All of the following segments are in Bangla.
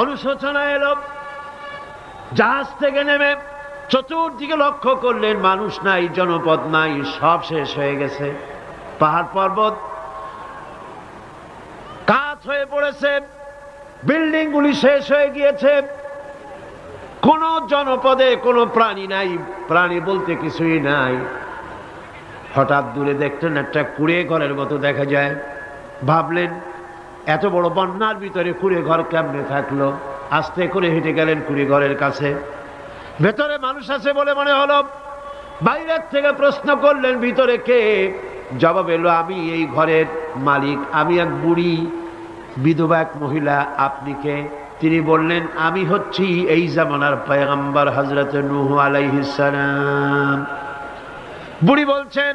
অনুশোচনা এলো। জাহাজ থেকে নেমে চতুর্দিকে লক্ষ্য করলেন, মানুষ নাই, জনপদ নাই, সব শেষ হয়ে গেছে। পাহাড় পর্বত কাত হয়ে পড়েছে বিল্ডিং গুলি শেষ হয়ে গিয়েছে। কোন জনপদে কোনো প্রাণী নাই, প্রাণী বলতে কিছুই নাই। হঠাৎ দূরে দেখলেন একটা কুড়ে ঘরের মতো দেখা যায়। ভাবলেন এত বড় বন্যার ভিতরে কুড়ে ঘর কেমনে থাকল? আস্তে করে হেঁটে গেলেন কুড়ে ঘরের কাছে। ভেতরে মানুষ আছে বলে মনে হলো, বাইরের থেকে প্রশ্ন করলেন, ভিতরে কে? জবাব এলো, আমি এই ঘরের মালিক, আমি এক বুড়ি, বিধবা এক মহিলা, আপনি কে? তিনি বললেন, আমি হচ্ছি এই জামানার পয়গম্বর হজরত নুহ আলাইহিসালাম বুড়ি বলছেন,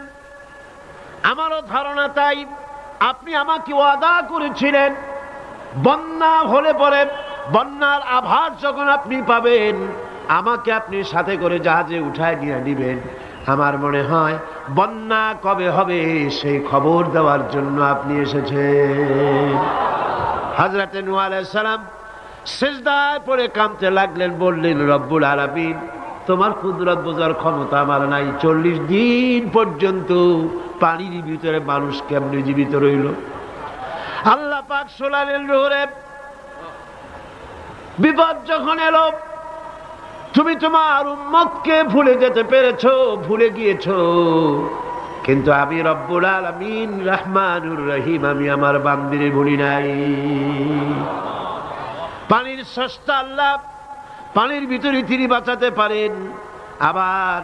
আমারও ধারণা তাই আপনি আমাকে ওয়াদা করেছিলেন, বন্যা হলে পরে বন্যার আভাস যখন আপনি পাবেন, আমাকে আপনি সাথে করে জাহাজে উঠায় নিয়ে নিবেন। আমার মনে হয় বন্যা কবে হবে সেই খবর দেওয়ার জন্য আপনি এসেছেন। হাজরাতে নু আলাইসালাম সেজদায় পরে কামতে লাগলেন, বললেন, রব্বুল আলামিন, তোমার কুদরত বোঝার ক্ষমতা আমার নাই। চল্লিশ দিন পর্যন্ত পানির ভিতরে মানুষ কেমনি জীবিত রইল? আল্লাহ পাক সোলালেন রোহরে বিপদ যখন এলো, তুমি তোমার উম্মতকে ভুলে যেতে পেরেছ, ভুলে গিয়েছো। কিন্তু আমি রব্বুল আলামিন রহমানুর রহিম, আমি আমার বান্দিরে ভুলি নাই। পানির সস্তা আল্লাহ পানির ভিতরে তিনি বাঁচাতে পারেন, আবার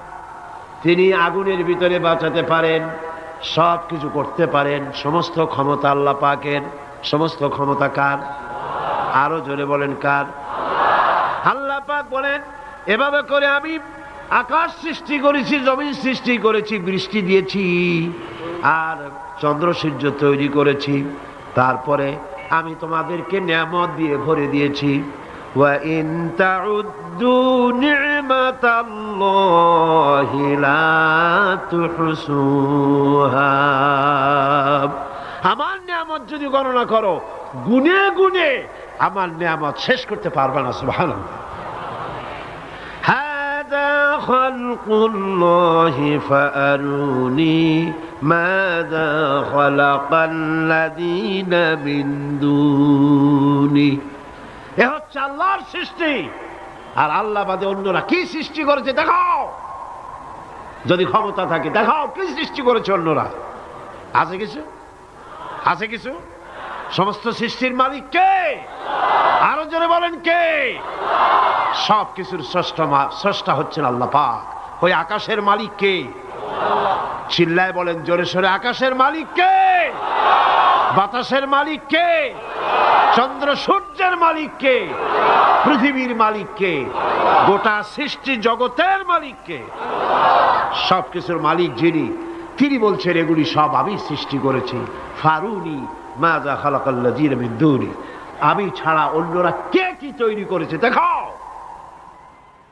তিনি আগুনের ভিতরে বাঁচাতে পারেন। সব কিছু করতে পারেন। সমস্ত ক্ষমতা আল্লাহ পাকের। সমস্ত ক্ষমতা কার? আরও জোরে বলেন কার? আল্লাহ পাক বলেন, এভাবে করে আমি আকাশ সৃষ্টি করেছি, জমিন সৃষ্টি করেছি, বৃষ্টি দিয়েছি, আর চন্দ্র সূর্য তৈরি করেছি। তারপরে আমি তোমাদেরকে নিয়ামত দিয়ে ভরে দিয়েছি। وَإِن تَعُدُّوا نِعْمَةَ اللَّهِ لَا تُحْصُوهَا আমার নিয়ামত যদি গণনা করো গুনে গুনে আমার নিয়ামত শেষ করতে পারবে না সুবহানাল্লাহ هذا خلق الله فأروني ماذا خلق الذين من دوني এ হচ্ছে আল্লাহর সৃষ্টি। আর আল্লাহ বাদে অন্যরা কি সৃষ্টি করেছে দেখাও। যদি ক্ষমতা থাকে, দেখাও কি সৃষ্টি করেছে অন্যরা। আছে কিছু? আছে কিছু? সমস্ত সৃষ্টির মালিক কে? আরও জোরে বলেন কে? সব কিছুর স্রষ্টা হচ্ছেন আল্লাহ পাক। ওই আকাশের মালিক কে? চিল্লায় বলেন, জোরে সোরে, আকাশের মালিক কে? বাতাসের মালিক কে? চন্দ্র সূর্যের মালিক কে? পৃথিবীর মালিক কে? গোটা সৃষ্টি জগতের মালিক কে? সব কিছুর মালিক যিনি, তিনি বলছেন, এগুলি সব আমি সৃষ্টি করেছি। ফারুনি মাজা খালাকাল্লা জিরমিন্দুরি আমি ছাড়া অন্যরা কে কি তৈরি করেছে? দেখাও।